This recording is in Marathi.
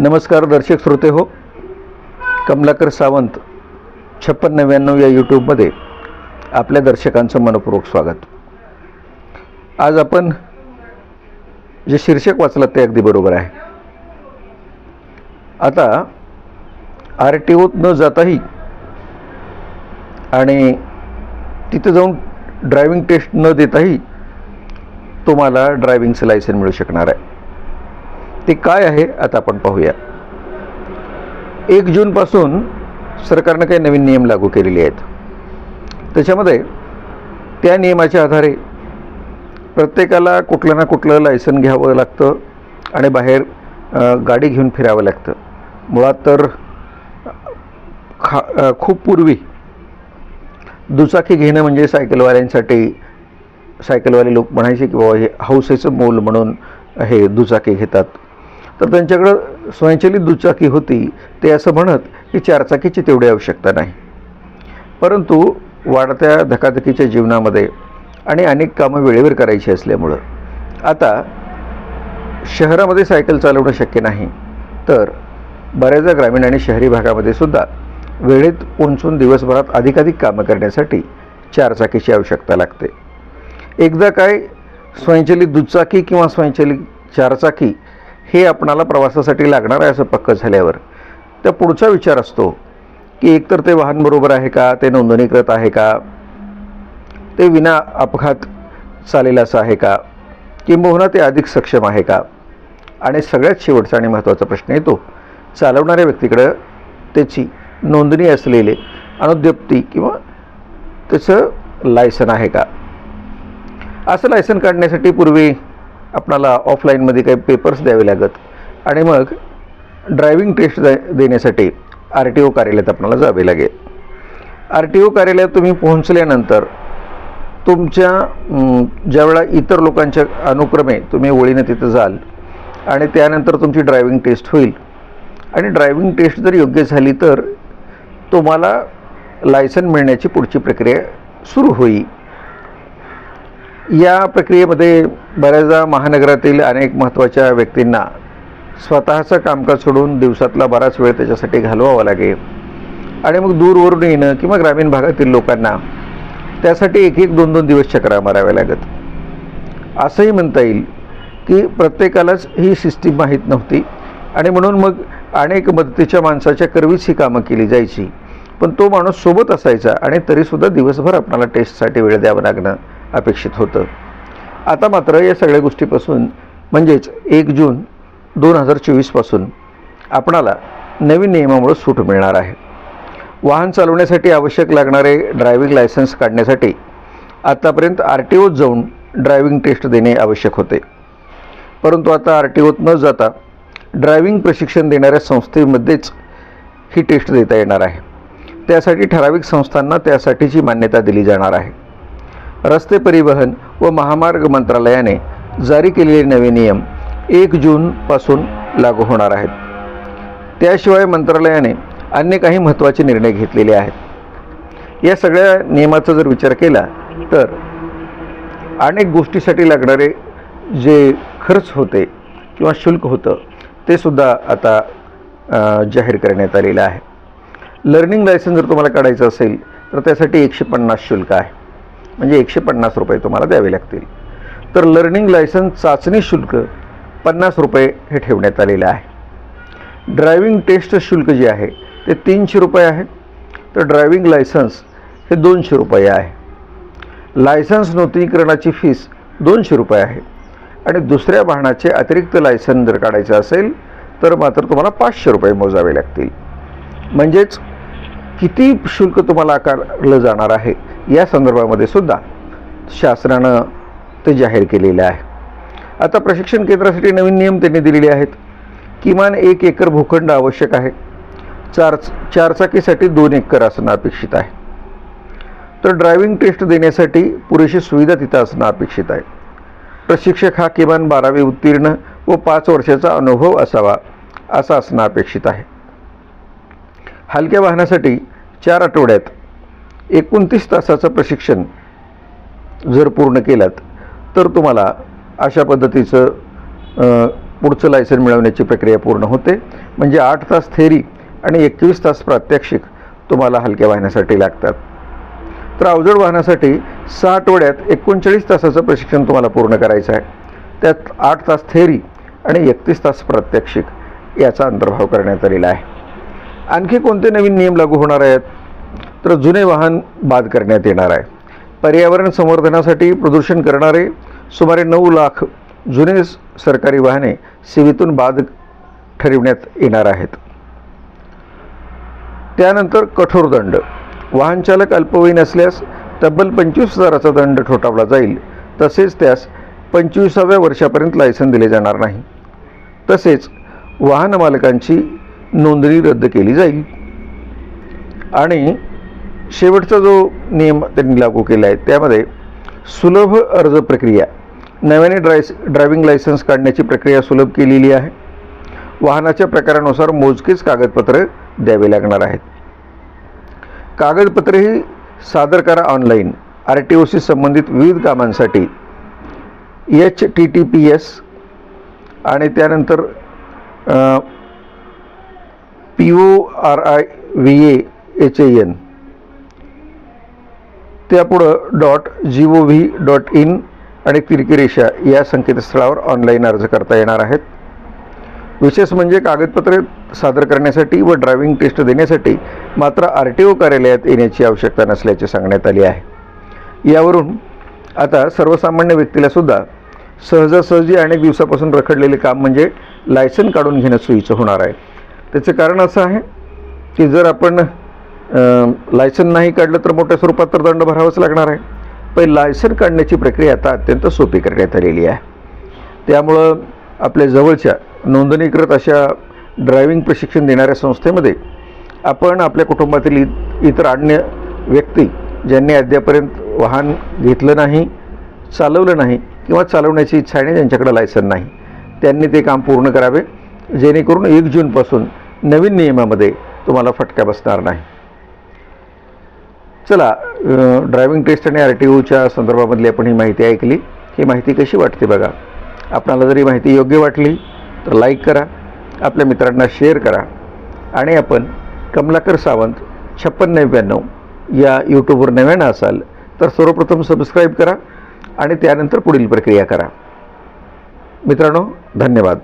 नमस्कार दर्शक श्रोते हो. कमलाकर सावंत छप्पन नव्याण्णव या यूट्यूबमध्ये आपल्या दर्शकांचं मनपूर्वक स्वागत. आज आपण जे शीर्षक वाचलं ते अगदी बरोबर आहे. आता आर टी ओत न जाताही आणि तिथं जाऊन ड्रायव्हिंग टेस्ट न देताही तुम्हाला ड्रायव्हिंगचं लायसन मिळू शकणार आहे. ते काय आहे आता आपण पाहूया. एक जूनपासून सरकारनं काही नवीन नियम लागू केलेले आहेत. त्याच्यामध्ये त्या नियमाच्या आधारे प्रत्येकाला कुठलं ना कुठलं लायसन घ्यावं लागतं आणि बाहेर गाडी घेऊन फिरावं लागतं. मुळात तर खा खूप पूर्वी दुचाकी घेणं म्हणजे सायकलवाल्यांसाठी सायकलवाले लोक म्हणायचे की बाबा हे हौसेचं मोल म्हणून हे दुचाकी घेतात. तर त्यांच्याकडं स्वयंचलित दुचाकी होती. ते असं म्हणत की चारचाकीची तेवढी आवश्यकता नाही. परंतु वाढत्या धकाधकीच्या जीवनामध्ये आणि अनेक कामं वेळेवर करायची असल्यामुळं. आता शहरामध्ये सायकल चालवणं शक्य नाही. तर बऱ्याचदा ग्रामीण आणि शहरी भागामध्ये सुद्धा वेळेत पोहोचून दिवसभरात अधिकाधिक कामं करण्यासाठी चारचाकीची आवश्यकता लागते. एकदा काय स्वयंचलित दुचाकी किंवा स्वयंचलित चारचाकी हे आपणाला प्रवासासाठी लागणार आहे असं पक्क झाल्यावर. तर पुढचा विचार असतो की एकतर ते वाहन बरोबर आहे का? ते नोंदणीकृत आहे का? ते विना अपघात चालेल असं आहे का? किंबहुना ते अधिक सक्षम आहे का? आणि सगळ्यात शेवटचा आणि महत्त्वाचा प्रश्न येतो चालवणाऱ्या व्यक्तीकडं त्याची नोंदणी असलेले अनुद्योक्ती किंवा त्याचं लायसन आहे का? असं लायसन काढण्यासाठी पूर्वी आपणाला ऑफलाईनमध्ये काही पेपर्स द्यावे लागत. आणि मग ड्रायव्हिंग टेस्ट दे देण्यासाठी आर टी ओ कार्यालयात आपणाला जावे लागेल. आर टी ओ कार्यालयात तुम्ही पोहोचल्यानंतर तुमच्या ज्यावेळा इतर लोकांच्या अनुक्रमे तुम्ही ओळीने तिथं जाल आणि त्यानंतर तुमची ड्रायव्हिंग टेस्ट होईल. आणि ड्रायव्हिंग टेस्ट जर योग्य झाली तर तुम्हाला लायसन मिळण्याची पुढची प्रक्रिया सुरू होईल. या प्रक्रियेमध्ये बऱ्याचदा महानगरातील अनेक महत्त्वाच्या व्यक्तींना स्वतःचं कामकाज सोडून दिवसातला बराच वेळ त्याच्यासाठी घालवावा लागेल. आणि मग दूरवरून येणं किंवा ग्रामीण भागातील लोकांना त्यासाठी एक एक दोन दोन दिवस चक्रा माराव्या लागत. असंही म्हणता येईल की प्रत्येकालाच ही सिस्टीम माहीत नव्हती आणि म्हणून मग अनेक मदतीच्या माणसाच्या करवीच ही कामं केली जायची. पण तो माणूस सोबत असायचा आणि तरीसुद्धा दिवसभर आपणाला टेस्टसाठी वेळ द्यावं लागणं अपेक्षित होतं. आता मात्र या सगळ्या गोष्टीपासून म्हणजेच एक जून दोन हजार चोवीसपासून आपणाला नवीन नियमामुळे सूट मिळणार आहे. वाहन चालवण्यासाठी आवश्यक लागणारे ड्रायव्हिंग लायसन्स काढण्यासाठी आत्तापर्यंत आर टी ओत जाऊन ड्रायव्हिंग टेस्ट देणे आवश्यक होते. परंतु आता आर टी ओत न जाता ड्रायव्हिंग प्रशिक्षण देणाऱ्या संस्थेमध्येच ही टेस्ट देता येणार आहे. त्यासाठी ठराविक संस्थांना त्यासाठीची मान्यता दिली जाणार आहे. रस्ते परिवहन व महामार्ग मंत्रालयाने जारी केलेले नवे नियम एक जूनपासून लागू होणार आहेत. त्याशिवाय मंत्रालयाने अन्य काही महत्त्वाचे निर्णय घेतलेले आहेत. या सगळ्या नियमाचा जर विचार केला तर अनेक गोष्टीसाठी लागणारे जे खर्च होते किंवा शुल्क होतं ते सुद्धा आता जाहीर करण्यात आलेलं आहे. लर्निंग लायसन जर तुम्हाला काढायचं असेल तर त्यासाठी एकशे पन्नास शुल्क आहे. म्हणजे एकशे पन्नास रुपये तुम्हाला द्यावे लागतील. तर लर्निंग लायसन्स चाचणी शुल्क पन्नास रुपये हे ठेवण्यात आलेलं आहे. ड्रायव्हिंग टेस्ट शुल्क जे आहे ते तीनशे रुपये आहे. तर ड्रायव्हिंग लायसन्स हे दोनशे रुपये आहे. लायसन्स नूतनीकरणाची फीस दोनशे रुपये आहे. आणि दुसऱ्या वाहनाचे अतिरिक्त लायसन जर काढायचं असेल तर मात्र तुम्हाला पाचशे रुपये मोजावे लागतील. म्हणजेच किती शुल्क तुम्हाला आकारलं जाणार आहे या संदर्भामध्ये सुद्धा शासनानं ते जाहीर केलेलं आहे. आता प्रशिक्षण केंद्रासाठी नवीन नियम त्यांनी दिलेले आहेत. किमान एक एकर भूखंड आवश्यक आहे. चार चारचाकीसाठी दोन एकर असणं अपेक्षित आहे. तर ड्रायव्हिंग टेस्ट देण्यासाठी पुरेशी सुविधा तिथं असणं अपेक्षित आहे. प्रशिक्षक हा किमान बारावी उत्तीर्ण व पाच वर्षाचा अनुभव असावा असं असणं अपेक्षित आहे. हलक्या वाहनासाठी चार आठवड्यात एकोणतीस तासाचं प्रशिक्षण जर पूर्ण केलात तर तुम्हाला अशा पद्धतीचं पुढचं लायसन मिळवण्याची प्रक्रिया पूर्ण होते. म्हणजे आठ तास थेरी आणि एकवीस तास प्रात्यक्षिक तुम्हाला हलक्या वाहण्यासाठी लागतात. तर अवजड वाहनासाठी सहा आठवड्यात एकोणचाळीस तासाचं प्रशिक्षण तुम्हाला पूर्ण करायचं आहे. त्यात आठ तास थेरी आणि एकतीस तास प्रात्यक्षिक याचा अंतर्भाव करण्यात आलेला आहे. आणखी कोणते नवीन नियम लागू होणार आहेत? तर जुने वाहन बाद करण्यात येणार आहे. पर्यावरण संवर्धनासाठी प्रदूषण करणारे सुमारे नऊ लाख जुने स- सरकारी वाहने सेवेतून बाद ठरविण्यात येणार आहेत. त्यानंतर कठोर दंड. वाहनचालक अल्पवयीन असल्यास तब्बल पंचवीस हजाराचा दंड ठोठावला जाईल. तसेच त्यास पंचवीसाव्या वर्षापर्यंत लायसन दिले जाणार नाही. तसेच वाहन मालकांची नोंदणी रद्द केली जाईल. आणि शेवटचा जो नियम त्यांनी लागू केला आहे त्यामध्ये सुलभ अर्ज प्रक्रिया नव्याने ड्राय ड्रायव्हिंग लायसन्स काढण्याची प्रक्रिया सुलभ केलेली आहे. वाहनाच्या प्रकारानुसार मोजकेच कागदपत्र द्यावे लागणार आहेत. कागदपत्रेही सादर करा ऑनलाईन. आर टी ओशी संबंधित विविध कामांसाठी H T T P S आणि त्यानंतर P O R I V A H A N त्यापुढं dot G O V dot in आणि तिरकी रेषा या संकेतस्थळावर ऑनलाईन अर्ज करता येणार आहेत. विशेष म्हणजे कागदपत्रे सादर करण्यासाठी व ड्रायव्हिंग टेस्ट देण्यासाठी मात्र आर टी ओ कार्यालयात येण्याची आवश्यकता नसल्याचे सांगण्यात आले आहे. यावरून आता सर्वसामान्य व्यक्तीला सुद्धा सहजासहजी अनेक दिवसापासून रखडलेले काम म्हणजे लायसन काढून घेणं सोयीचं होणार आहे. त्याचं कारण असं आहे की जर आपण लायसन नाही काढलं तर मोठ्या स्वरूपात तर दंड भरावाच लागणार आहे. पण लायसन काढण्याची प्रक्रिया आता अत्यंत सोपी करण्यात आलेली आहे. त्यामुळं आपल्या जवळच्या नोंदणीकृत अशा ड्रायव्हिंग प्रशिक्षण देणाऱ्या संस्थेमध्ये आपण आपल्या कुटुंबातील इ- इतर अन्य व्यक्ती ज्यांनी अद्यापर्यंत वाहन घेतलं नाही चालवलं नाही किंवा चालवण्याची इच्छा आहे आणि ज्यांच्याकडे लायसन नाही त्यांनी ते काम पूर्ण करावे जेणेकरून एक जूनपासून नवीन नियमामध्ये तुम्हाला फटका बसणार नाही. चला ड्रायव्हिंग टेस्ट आणि आर टी ओच्या संदर्भामधली आपण ही माहिती ऐकली. ही माहिती कशी वाटते बघा? आपणाला जरी माहिती योग्य वाटली तर लाईक करा आपल्या मित्रांना शेअर करा आणि आपण कमलाकर सावंत छप्पन नव्याण्णव या यूट्यूबवर नव्यानं असाल तर सर्वप्रथम सबस्क्राईब करा आणि त्यानंतर पुढील प्रक्रिया करा. मित्रांनो धन्यवाद.